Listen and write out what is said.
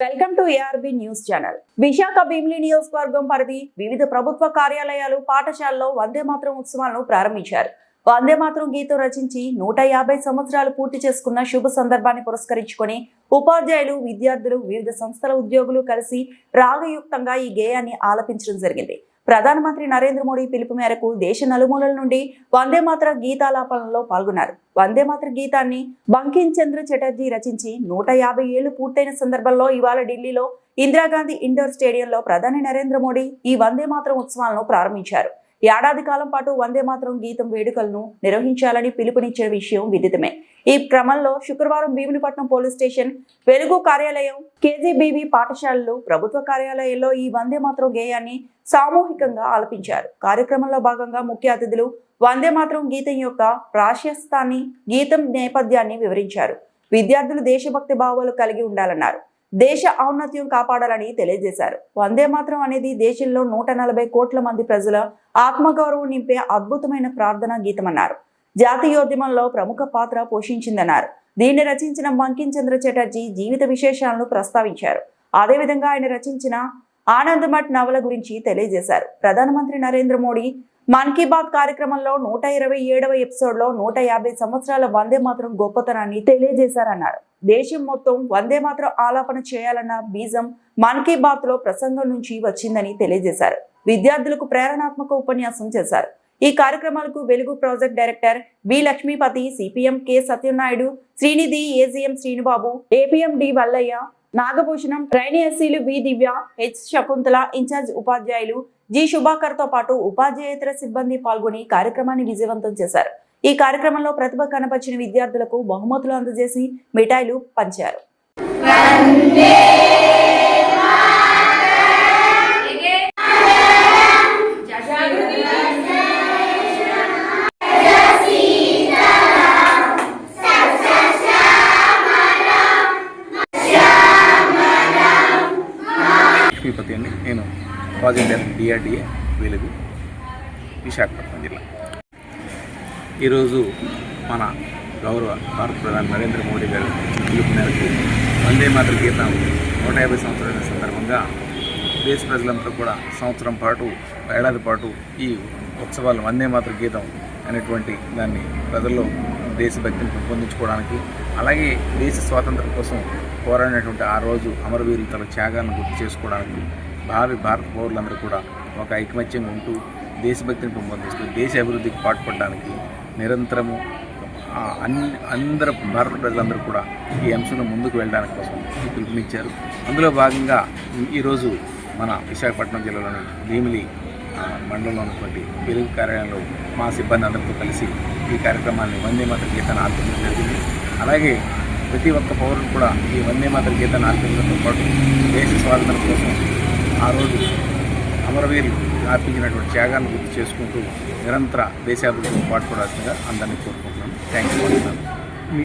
Welcome to ARB news channel. Visakha Bheemili నియోజకవర్గం పరిధి వివిధ ప్రభుత్వ కార్యాలయాలు పాఠశాలలో వందే మాతరం ఉత్సవాలను ప్రారంభించారు. వందే మాతరం గీతం రచించి నూట యాభై సంవత్సరాలు పూర్తి చేసుకున్న శుభ సందర్భాన్ని పురస్కరించుకొని ఉపాధ్యాయులు విద్యార్థులు వివిధ సంస్థల ఉద్యోగులు కలిసి రాగయుక్తంగా ఈ గేయాన్ని ఆలపించడం జరిగింది. ప్రధానమంత్రి నరేంద్ర మోడీ పిలుపు మేరకు దేశ నలుమూలల నుండి వందే మాతర గీతాలాపనలో పాల్గొన్నారు. వందే మాతర గీతాన్ని బంకించంద్ర చటర్జీ రచించి నూట యాభై ఏళ్ళు పూర్తయిన సందర్భంలో ఇవాళ ఢిల్లీలో ఇందిరాగాంధీ ఇండోర్ స్టేడియంలో ప్రధాని నరేంద్ర మోడీ ఈ వందే మాతరం ఉత్సవాలను ప్రారంభించారు. ఏడాది కాలం పాటు వందే మాత్రం గీతం వేడుకలను నిర్వహించాలని పిలుపునిచ్చిన విషయం విదితమే. ఈ క్రమంలో శుక్రవారం భీమునిపట్నం పోలీస్ స్టేషన్ వెలుగు కార్యాలయం కేజీబీబీ పాఠశాలలు ప్రభుత్వ కార్యాలయాల్లో ఈ వందే మాత్రం గేయాన్ని సామూహికంగా ఆలపించారు. కార్యక్రమంలో భాగంగా ముఖ్య అతిథులు వందే మాత్రం గీతం యొక్క ప్రాశస్తాన్ని గీతం నేపథ్యాన్ని వివరించారు. విద్యార్థులు దేశభక్తి భావాలు కలిగి ఉండాలన్నారు. దేశ ఔన్నత్యం కాపాడాలని తెలియజేశారు. వందే మాత్రం అనేది దేశంలో నూట నలభై కోట్ల మంది ప్రజల ఆత్మగౌరవం నింపే అద్భుతమైన ప్రార్థనా గీతమన్నారు. జాతీయోద్యమంలో ప్రముఖ పాత్ర పోషించిందన్నారు. దీన్ని రచించిన బంకిం చంద్ర చటర్జీ జీవిత విశేషాలను ప్రస్తావించారు. అదేవిధంగా ఆయన రచించిన ఆనందమఠ్ నవల గురించి తెలియజేశారు. ప్రధానమంత్రి నరేంద్ర మోడీ మన్ కీ బాత్ కార్యక్రమంలో నూట ఇరవై ఏడవ ఎపిసోడ్లో నూట యాభై సంవత్సరాల వందే మాత్రం గొప్పతనాన్ని తెలియజేశారన్నారు. దేశం మొత్తం వందే మాత్రం ఆలాపన చేయాలన్న బీజం మన్ కీ బాత్లో ప్రసంగం నుంచి వచ్చిందని తెలియజేశారు. విద్యార్థులకు ప్రేరణాత్మక ఉపన్యాసం చేశారు. ఈ కార్యక్రమాలకు Velugu project director B Lakshmipathi CPM K Satyanaidu Srinidhi AGM Srinubabu APM D Vallayya Nagabhushanam trainee V Divya H. Shakuntala in charge ఉపాధ్యాయులు జి. శుభాకర్తో పాటు ఉపాధ్యాయేతర సిబ్బంది పాల్గొని కార్యక్రమాన్ని విజయవంతం చేశారు. ఈ కార్యక్రమంలో ప్రతిభ కనపరిచిన విద్యార్థులకు బహుమతులు అందజేసి మిఠాయిలు పంచారు. లక్ష్మీపతి అండి నేను ప్రాజెక్ట్ డైరెక్టర్ డిఆర్డిఏ వెలుగు విశాఖపట్నం జిల్లా. ఈరోజు మన గౌరవ భారత ప్రధాని నరేంద్ర మోడీ గారు పిలుపు మేరకు వందే మాతృ గీతం నూట యాభై సంవత్సరాల సందర్భంగా దేశ ప్రజలంతా కూడా సంవత్సరం పాటు ఏడాది పాటు ఈ ఉత్సవాలు వందే మాతృ గీతం అనేటువంటి దాన్ని ప్రజల్లో దేశభక్తిని పెంపొందించుకోవడానికి అలాగే దేశ స్వాతంత్రం కోసం పోరాడినటువంటి ఆ రోజు అమరవీరు తన త్యాగాలను గుర్తు చేసుకోవడానికి భావి భారత పౌరులందరూ కూడా ఒక ఐకమత్యంగా ఉంటూ దేశభక్తిని పెంపొందిస్తూ దేశ అభివృద్ధికి పాటుపడడానికి నిరంతరము అన్ని అందరు భారత ప్రజలందరూ కూడా ఈ అంశంలో ముందుకు వెళ్ళడానికి కోసం పిలుపునిచ్చారు. అందులో భాగంగా ఈరోజు మన విశాఖపట్నం జిల్లాలోని భీమిలి మండలంలో ఉన్నటువంటి వెలుగు కార్యాలయంలో మా సిబ్బంది అందరితో కలిసి ఈ కార్యక్రమాన్ని వందే మాతర గీతాన్ని ఆలపించడం జరిగింది. అలాగే ప్రతి ఒక్క పౌరుడు కూడా ఈ వందే మాతర గీతాన్ని ఆలపించడంతో పాటు దేశ స్వాతంత్రం కోసం ఆ రోజు అమరవీరులు ఆర్పించినటువంటి త్యాగాన్ని గుర్తు చేసుకుంటూ నిరంతర దేశాభివృద్ధికి పాటుపడాల్సిందిగా అందరినీ కోరుకుంటున్నాను. Thank you